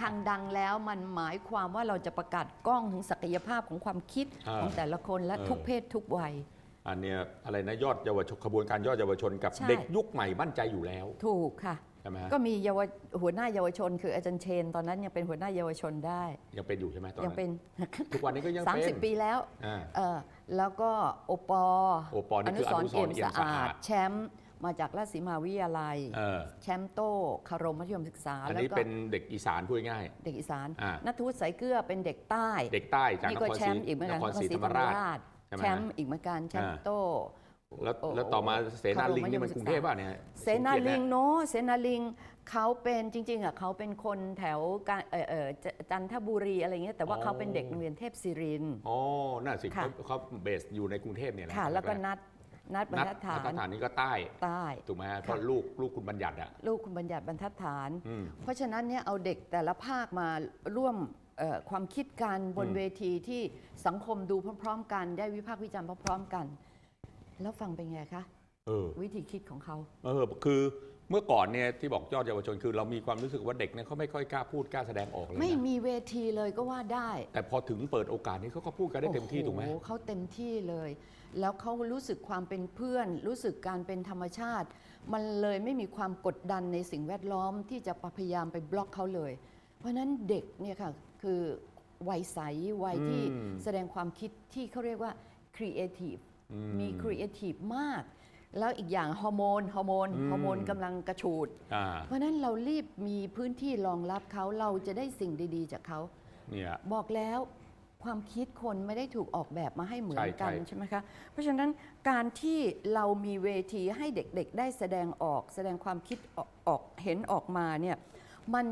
ระฆังดังแล้วมันหมายความว่าเราจะประกาศกล้องถึงศักยภาพของความคิดอ่าของแต่ละคนและเออ ทุกเพศทุกวัย อันเนี้ยอะไรนะยอดเยาวชนขบวนการยอดเยาวชนกับใช่ เด็กยุคใหม่มั่นใจอยู่แล้วถูกค่ะ ใช่ไหมฮะก็มีเยาวหัวหน้าเยาวชน คืออาจารย์เชน ตอนนั้นยังเป็นหัวหน้าเยาวชนได้ ยังเป็นอยู่ใช่ไหมตอนยังนั้นเป็นทุกวันนี้ก็ยังสามเป็นสิบปีแล้วอ่า เออแล้วก็โอปอโอปอนี่คืออนุสรณ์เอี่ยมสะอาด แชมป์ มาจากราชสีมาวิทยาลัย เออ แชมป์โต้คารมมัธยมศึกษาอันแล้วนี้ก็เป็นเด็กอีสานพูดง่าย เด็กอีสานอ่านัทวุฒิสายเกลือเป็นเด็กใต้เด็กใต้จากนี่นก็ครแชศรีมป์อีกเหมือนนกันครศรีธรรมราชใช่ไหมฮะแชมป์อีกเหมือนกันแชมป์อ่าโต้แล้วโอ้แล้วต่อมาเสนาลิงคารมนี่มันมัธยมกรุงเทพป่ะเนี่ยเสนาลิงโนเสนาลิงเขาเป็นจริงๆอะเขาเป็นคนแถวกาเออเออจจันทบุรีอะไรเงี้ยแต่ว่าเขาเป็นเด็กโรงเรียนเทพศิรินทร์ อ๋อน่าสิค่ะ เขาเขาเบสอยู่ในกรุงเทพเนี่ยแหละค่ะ แล้วก็นัด นัดบรนัรดทัดฐานันดฐานนี่ก็ใต้ใต้ ถูกไหมฮะเพราะลูกลูกคุณบัญญัติอะลูกคุณบัญญัติบรรทัดฐาน อืมเพราะฉะนั้นเนี่ยเอาเด็กแต่ละภาคมาร่วมเอ่อความคิดกันบนอืม เวทีที่สังคมดูพร้อมๆ กัน ได้วิพากษ์วิจารณ์พร้อมๆกัน แล้วฟังเป็นไงคะ เออ วิธีคิดของเขา เออคือ เมื่อก่อนเนี่ยที่บอกยอดเยาวชนคือเรามีความรู้สึกว่าเด็กเนี่ยเขาไม่ค่อยกล้าพูดกล้าแสดงออกเลยไม่นะมีเวทีเลยก็ว่าได้แต่พอถึงเปิดโอกาสนี้เขาก็พูดกันได้เต็มที่ถูกไหม โอ้โเขาเต็มที่เลย แล้วเขารู้สึกความเป็นเพื่อน รู้สึกการเป็นธรรมชาติ มันเลยไม่มีความกดดันในสิ่งแวดล้อมที่จะพยายามไปบล็อกเขาเลย เพราะฉะนั้นเด็กเนี่ยค่ะคือวัยใสวัยที่อืม แสดงความคิดที่เขาเรียกว่า creative อื มี creative มาก แล้วอีกอย่างฮอร์โมนฮอร์โมนอืมฮอร์โมนกำลังกระฉูด อ่าเพราะฉะนั้นเรารีบมีพื้นที่รองรับเขาเราจะได้สิ่งดีๆ จากเขา เนี่ย บอกแล้วความคิดคนไม่ได้ถูกออกแบบมาให้เหมือนกันใช่ใช่ ใช่ไหมคะ เพราะฉะนั้นการที่เรามีเวทีให้เด็กๆ ได้แสดงออก แสดงความคิดออกออกเห็นออกมาเนี่ยมัน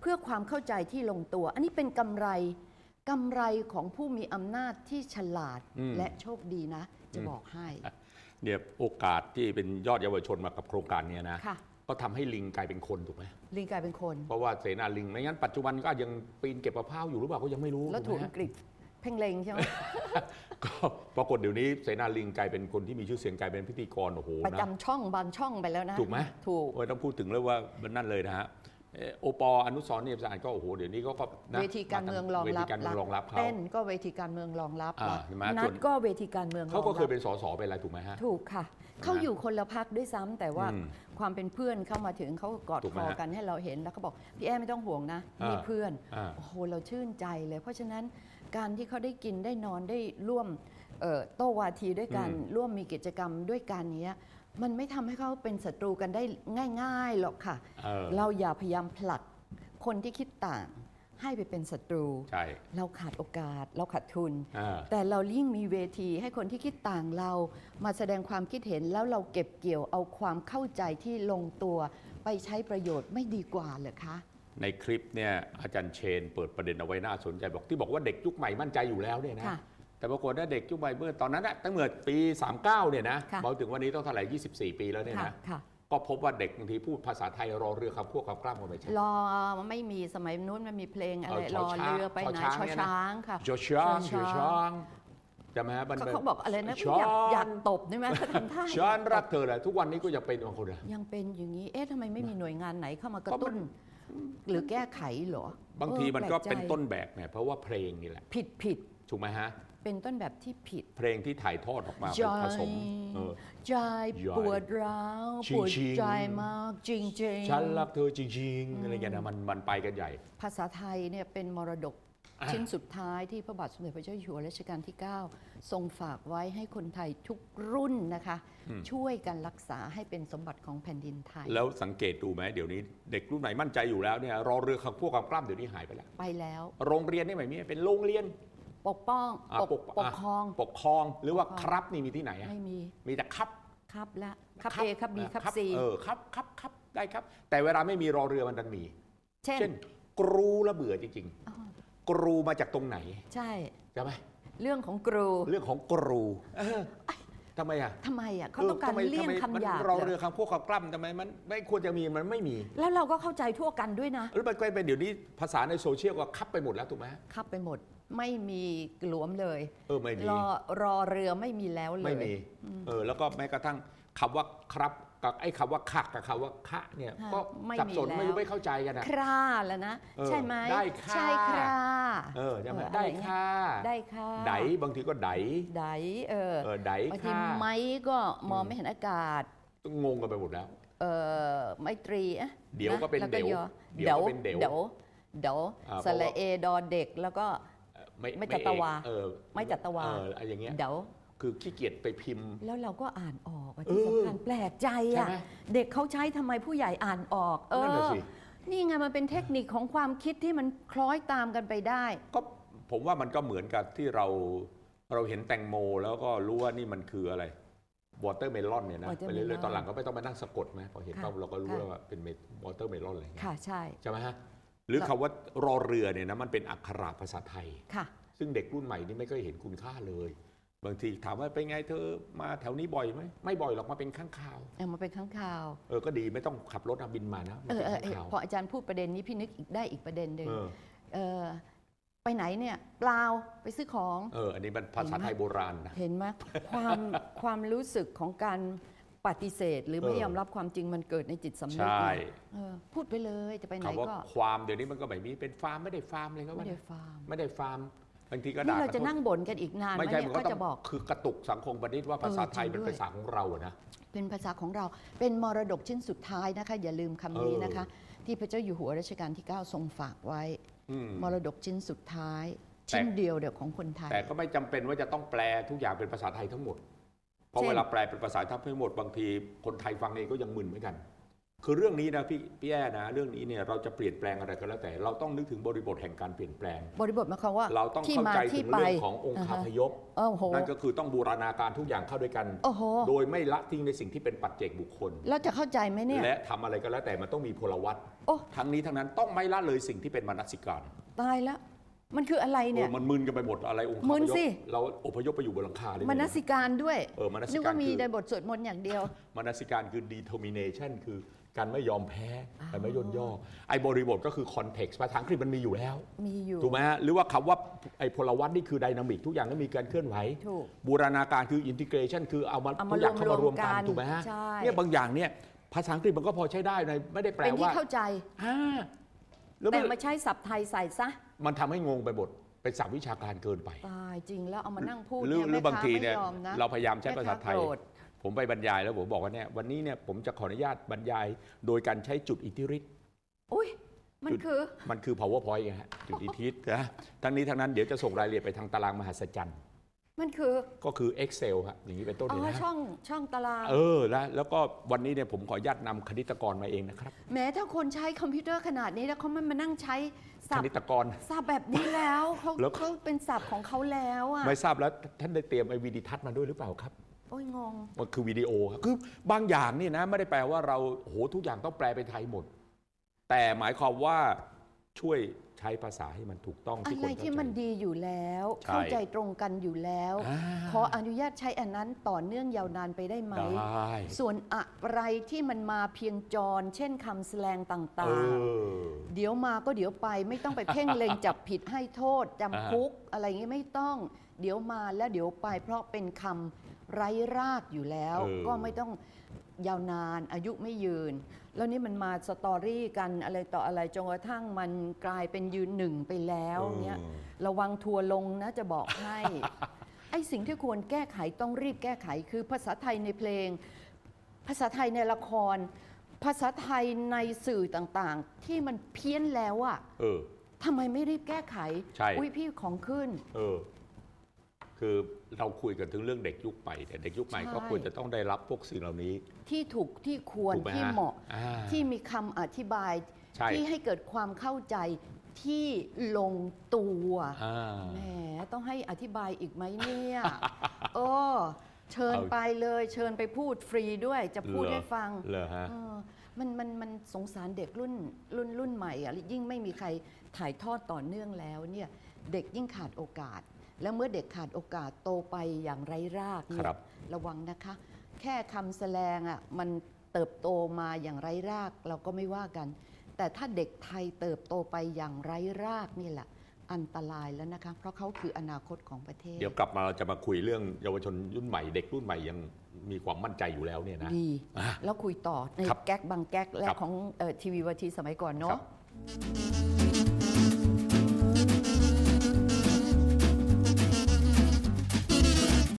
เพื่อความเข้าใจที่ลงตัว อันนี้เป็นกำไรกำไรของผู้มีอำนาจที่ฉลาดอืมและโชคดีนะ จะอืมบอกให้ เนี่ยโอกาสที่เป็นยอดเยาวชนมากับโครงการเนี้นะค่ะ ก็ทำให้ลิงกลายเป็นคนถูกไหมลิงกลายเป็นคน เพราะว่าเสนาลิงไม่งั้นปัจจุบันก็ยังปีนเก็บมะพร้าวอยู่หรือเปล่าก็ยังไม่รู้แล้วถูกไหมอังกฤษเพ่งเลงใช่ไหม ก็ปรากฏเดี๋ยวนี้เสนาลิงกลายเป็นคนที่มีชื่อเสียงกลายเป็นพิธีกรโอ้โหประนะ จำช่องบางช่องไปแล้วนะถูกไหม ถูก โอ้ยต้องพูดถึงเลยว่ามันนั่นเลยนะฮะเอ่อ โอปออนุสรณ์เนี่ยสะอาดก็โอ้โหเดี๋ยวนี้ก็ก็นะเวทีการเมืองรองเวรัทีบการเมืองรองรับเขาเต้นก็เวทีการเมืองรองรับอ่าละเห็นไหมนัส่ดวนก็เวทีการเมืองเขาก็เคยรองรับเป็นสสเป็นอะไรถูกไหมฮะ ถูกค่ะ เขาอยู่คนละพักด้วยซ้ำแต่ว่าอืมความเป็นเพื่อนเข้ามาถึงเขาก็กอดถูกไหคมอฮะกันให้เราเห็นแล้วเขาบอกพี่แอ้ไม่ต้องห่วงนะอ่ามีเพื่อนอ่าโอ้โหเราชื่นใจเลย เพราะฉะนั้นการที่เขาได้กินได้นอนได้ร่วมเอ่อโต้วาทีด้วยกันร่วมมีกิจกรรมด้วยกันเนี้ย มันไม่ทำให้เขาเป็นศัตรูกันได้ง่าย ๆหรอกค่ะ เออเราอย่าพยายามผลักคนที่คิดต่างให้ไปเป็นศัตรู ใช่เราขาดโอกาส เราขาดทุนอ่าแต่เรายิ่งมีเวทีให้คนที่คิดต่างเรามาแสดงความคิดเห็นแล้วเราเก็บเกี่ยวเอาความเข้าใจที่ลงตัวไปใช้ประโยชน์ไม่ดีกว่าเหรอคะ ในคลิปเนี่ยอาจารย์เชนเปิดประเด็นเอาไว้น่าสนใจบอกที่บอกว่าเด็กยุคใหม่มั่นใจอยู่แล้วเนี่ยนะ ค่ะ แต่ปรากฏว่าเด็กยุคใหม่เมื่อตอนนั้นนะตั้งแต่ปี 39 เนี่ยนะค่ะบอกถึงวันนี้ต้องเท่าไหร่24 ปีแล้วเนี่ยค่ะนะค่ะก็พบว่าเด็กบางทีพูดภาษาไทยรอเรือคำควบคำกล้ามกันไปใช่รอไม่มีสมัยนู้นมันมีเพลงอะไรเออรอชอช้างเรือไปไหนชอชอช้างเนี่ยนะช้างค่ะเจียวช้างชอเจียวช้างช้างจำไหมฮะมันเขาป็นเขาบอกอะไรนะช้างอยากอยากตบใช่ไหมเขาทำท่าช้างรักเธอแหละทุกวันนี้ก็ยังเป็นบางคนนะยังเป็นอย่างนี้เอ๊ะทำไมไม่มีหน่วยงานไหนเข้ามากระก็มันตุ้น หรือแก้ไขเหรอ บางทีมันออก็แปลใจเป็นต้นแบบเนี่ยเพราะว่าเพลงนี่แหละ ผิดผิดถูกไหมฮะ เป็นต้นแบบที่ผิด เพลงที่ถ่ายทอดออกมาใจเป็นผสมเออ ใจใหญ่ปวดร้าวชิปงวดชิงใจมากจริงจริงๆฉันรักเธอจริงๆอะไรเงี้ยนะมันมันไปกันใหญ่ ภาษาไทยเนี่ยเป็นมรดกอะ ชิ้นสุดท้ายที่พระบาทสมเด็จพระเจ้าอยู่หัวรัชกาลที่ 9 ทรงฝากไว้ให้คนไทยทุกรุ่นนะคะ ช่วยกันรักษาให้เป็นสมบัติของแผ่นดินไทย แล้วสังเกตดูไหมเดี๋ยวนี้เด็กรุ่นใหม่มั่นใจอยู่แล้วเนี่ยรอเรือคำพวกคำกล้ามเดี๋ยวนี้หายไปแล้ว ไปแล้ว โรงเรียนนี่ไม่มีเป็นโรงเรียน ปกป้องอะปกปกะครอง ปกครองหรือว่าปกครอง ครับนี่มีที่ไหนอะไม่มีมีแต่ครับครับละครับเอครับบีครับซีเออครับครับครับได้ครับ แต่เวลาไม่มีรอเรือมันดันมี เช่นเช่น กรูระเบื่อจริงอ๋อๆกรูมาจากตรงไหนใช่ ใช่ไหมเรื่องของครู เรื่องของกรูเออ ทำไมอะทำไมอะเขาต้องการทำไมเลี่ยงทำไมคำหยาบมันรอเหรเรืออคำพวกคำกล้ำทำไมมันไม่ควรจะมีมันไม่มี แล้วเราก็เข้าใจทั่วกันด้วยนะหรือมันก็เป็นเดี๋ยวนี้ภาษาในโซเชียลก็คับไปหมดแล้วถูกไหมครับไปหมดไม่มีหลวมเลยเออไม่มีรอรอเรือไม่มีแล้วเลยไม่มีเออแล้วก็แม้กระทั่งคำว่าครับ กับไอ้คำว่าคักกับคำว่าคะเนี่ยค่ะก็ไม่สับมีสนแล้ว ไม่รู้ไม่เข้าใจกันนะคราแล้วนะ เออใช่ไหมได้ค่ะ ใช่ครา เออใช่ไหมเออได้อะไรเงี้ยค่ะได้ค่ะไดบางทีก็ไดไดเออเออไดบางทีค่ะไม้ก็มองไม่เห็นอากาศ งงกันไปหมดแล้ว เออไมตรีอะเดี๋ยวก็เป็นแล้วเดี๋ยวยอเดี๋ยวก็เป็นเดี๋ยวเดี๋ยวเดี๋ยวอ่าสระเอดอเด็กแล้วก็ เออไม่ไม่จัตวา เออไม่จัตวาเอออะไรอย่างเงี้ย เดี๋ยว คือขี้เกียจไปพิมพ์ แล้วเราก็อ่านออกอะเอที่อสำคัญแปลกใจใช่อะไหมเด็กเขาใช้ทำไมผู้ใหญ่อ่านออก เอนั่นน่ะอ สิ นี่ไงมันเป็นเทคนิคของความคิดที่มันคล้อยตามกันไปได้ ก็ผมว่ามันก็เหมือนกับที่เราเราเห็นแตงโม แล้วก็รู้ว่านี่มันคืออะไรวอเตอร์เมลอนเนี่ยนะ watermelon ไปเรื่อยๆตอนหลังก็ไม่ต้องมานั่งสะกดไหมพอเห็นค่ะ ปั๊บเราก็รู้ค่ะแล้วว่าเป็นวอเตอร์เมลอนอะไรอย่างเงี้ยค่ะใช่ใช่ไหมฮะหรือคำว่ารอเรือเนี่ยนะมันเป็นอักขระภาษาไทย ค่ะ ซึ่งเด็กรุ่นใหม่นี่ไม่เคยเห็นคุณค่าเลย บางทีถามว่าเป็นไงเธอมาแถวนี้บ่อยไหมไม่บ่อยหรอกมาเป็นข้างข่าวเอามาเป็นข้างข่าวเออก็ดีไม่ต้องขับรถเอาบินมานะมาเออเป็นเออข้างเออข่าว พออาจารย์พูดประเด็นนี้พี่นึกอีกได้อีกประเด็นหนึ่งเออ เออไปไหนเนี่ยเปล่าไปซื้อของ เออ อันนี้มันภาษาไทยโบราณนะ เห็นไหมความ ความรู้สึกของการปฏิเสธ หรือไม่เออ ยอมรับความจริงมันเกิดในจิตสำนึกใช่ไงเออพูดไปเลยจะไปไหนคำว่าก็ความเดี๋ยวนี้มันก็ไม่มีเป็นฟาร์มไม่ได้ฟาร์มเลยก็ไม่ว่าได้ฟาร์ม ไม่ได้ฟาร์ม บางทีก็นี่ด่าเรากัจะนนั่งบ่นกันอีกนานไหมไม่ใช่เนี่มันยก็ก็ต้อจะงบอก คือกระตุกสังคมบัณฑิตว่าภาษาไทยเออจริเป็นงด้วย ภาษาของเราอะนะ เป็นภาษาของเราเป็นมรดกชิ้นสุดท้ายนะคะ อย่าลืมคำนี้เออนะคะ ที่พระเจ้าอยู่หัวรัชกาลที่ 9 ทรงฝากไว้ อืม มรดกชิ้นสุดท้ายชิ้นเดียวเดียวของคนไทย แต่ก็ไม่จำเป็นว่าจะต้องแปลทุกอย่างเป็นภาษาไทยทั้งหมด เพราะเช่น เวลาแปลเป็นภาษาไทยทั้งหมดบางทีคนไทยฟังเองก็ยังมึนเหมือนกัน คือเรื่องนี้นะพี่พี่แย่นะเรื่องนี้เนี่ยเราจะเปลี่ยนแปลงอะไรก็แล้วแต่ เราต้องนึกถึงบริบทแห่งการเปลี่ยนแปลง บริบทหมายความว่าเราต้องที่เข้ามาใจที่ถึงไป เรื่องขององค์คาพยพโอ้โห นั่นก็คือต้องบูรณาการทุกอย่างเข้าด้วยกัน โอ้โห โดยไม่ละทิ้งในสิ่งที่เป็นปัจเจกบุคคล เราจะเข้าใจไหมเนี่ย และทำอะไรก็แล้วแต่มันต้องมีพลวัตโอ้ ทั้งนี้ทั้งนั้นต้องไม่ละเลยสิ่งที่เป็นมนสิการตายแล้วมันคืออะไรเนี่ย เออมันมึนกันไปหมดอะไรองค์คามึพนยพสิ เราอพยพไปอยู่บนหลังคาได้ไงมนสิการด้วยเออมนสินึกการว่ามีคือ ในบทสวดมนต์อย่างเดียว มนสิการคือ determination คือ การไม่ยอมแพ้อ๋อการไม่ย่นย่อไอ้บริบทก็คือ context ภาษาอังกฤษมันมีอยู่แล้วมีอยู่ถูกไหมฮะหรือว่าคำว่าไอ้พลวัตนี่คือ dynamic ทุกอย่างก็มีการเคลื่อนไหวถูกบูรณาการคือ integration คือเอามาเอามาทุกอย่างเข้ามารวมกันรวมกันถูกไหมฮะใช่เนี่ยบางอย่างเนี่ยภาษาอังกฤษมันก็พอใช้ได้นะไม่ได้แปลเป็นที่ว่าเข้าใจอ่าแล้วแต่มันมาใช้ศัพท์ไทยใส่ซะ มันทำให้งงไปหมดเป็นศัพท์วิชาการเกินไปตายจริงแล้วเอามานั่งพูดหรือเนี่ยหรือบางทีเนี่ยแม่ค้ไม่อมะเราพยายามใช้ภาษาไทยแม่ค้โกรธ ผมไปบรรยายแล้วผมบอกว่าเนี่ยวันนี้เนี่ยผมจะขออนุญาตบรรยาย โดยการใช้จุดอิทธิฤทธิ์อุ้ยมันจุดคือ มันคือ powerpoint ไงฮะจุดอิทธิฤทธิ์นะทั้งนี้ทั้งนั้นเดี๋ยวจะส่งรายละเอียดไปทางตารางมหัศจรรย์มันคือก็คือ Excel ฮะอย่างนี้เป็นต้นอ๋นี่อนะช่องช่องตาราง เออแล้วแล้วก็วันนี้เนี่ยผมขออนุญาตนำคณิตกรมาเองนะครับ แม้ถ้าคนใช้คอมพิวเตอร์ขนาดนี้แล้วเขาไม่มานั่งใช้คศัพณิท์ตกร ศัพท์แบบนี้แล้วเขาแล้ว เขาเป็นศัพท์ของเขาแล้วอะไม่ทราบแล้วท่านได้เตรียมไอ้วิดีทัศน์มาด้วยหรือเปล่าครับโอ้ยงง มันคือวิดีโอครับคือบางอย่างนี่นะไม่ได้แปลว่าเราโหทุกอย่างต้องแปลเป็นไทยหมด แต่หมายความว่าช่วยใช้ภาษาให้มันถูกต้องอะที่คไรนเข้าที่ใจมันดีอยู่แล้ว ใช่เข้าใจตรงกันอยู่แล้ว อ่า ขออนุญาตใช้อันนั้นต่อเนื่องยาวนานไปได้ไหม ได้ส่วนอะไรที่มันมาเพียงจร เช่นคำแสลงตเอ่างอ ๆ เดี๋ยวมาก็เดี๋ยวไปไม่ต้องไปเพ่ง เล็งจับผิดให้โทษจำคุก อะไรอย่างงี้ไม่ต้อง เดี๋ยวมาแล้วเดี๋ยวไปเพราะเป็นคำ ไร้รากอยู่แล้ว เออ ก็ไม่ต้องยาวนานอายุไม่ยืน แล้วนี่มันมาสตอรี่กันอะไรต่ออะไรจนกระทั่งมันกลายเป็นยืนหนึ่งไปแล้วเนี่ยออระวังทัวร์ลงนะจะบอกให้ ไอ้สิ่งที่ควรแก้ไขต้องรีบแก้ไขคือภาษาไทยในเพลง ภาษาไทยในละคร ภาษาไทยในสื่อต่างๆ ที่มันเพี้ยนแล้วอะเออ ทำไมไม่รีบแก้ไข ใช่ อุ้ยพี่ของขึ้น เออ คือเราคุยกันถึงเรื่องเด็กยุคใหม่แต่เด็กยุคใหม่ใช่ก็ควรจะต้องได้รับพวกสิ่งเหล่านี้ ที่ถูกที่ควรถูกไหมที่ฮะเหมาะ อ่าที่มีคำอธิบาย ใช่ ที่ให้เกิดความเข้าใจที่ลงตัวอ่า แหมต้องให้อธิบายอีกไหมเนี่ยเออเชิญเอาไปเลย เชิญไปพูดฟรีด้วยจะพูดเหรอ ให้ฟัง เหรอฮะ เออมันมันมันสงสารเด็กรุ่นรุ่นรุ่นใหม่อะยิ่งไม่มีใครถ่ายทอดต่อเนื่องแล้วเนี่ยเด็กยิ่งขาดโอกาส แล้วเมื่อเด็กขาดโอกาสโตไปอย่างไร้รากเนี่ครัยบระวังนะคะ แค่คำแสลงอะมันเติบโตมาอย่างไร้รากเราก็ไม่ว่ากัน แต่ถ้าเด็กไทยเติบโตไปอย่างไร้รากนี่แหละ อันตรายแล้วนะคะ เพราะเขาคืออนาคตของประเทศ เดี๋ยวกลับมาเราจะมาคุยเรื่องเยาวชนรุ่นใหม่เด็กรุ่นใหม่ยังมีความมั่นใจอยู่แล้วเนี่ยนะ ดี อะแล้วคุยต่อในครับแก๊กบางแก๊กและครับของทีวีวทีสมัยก่อนครัเนาะ บ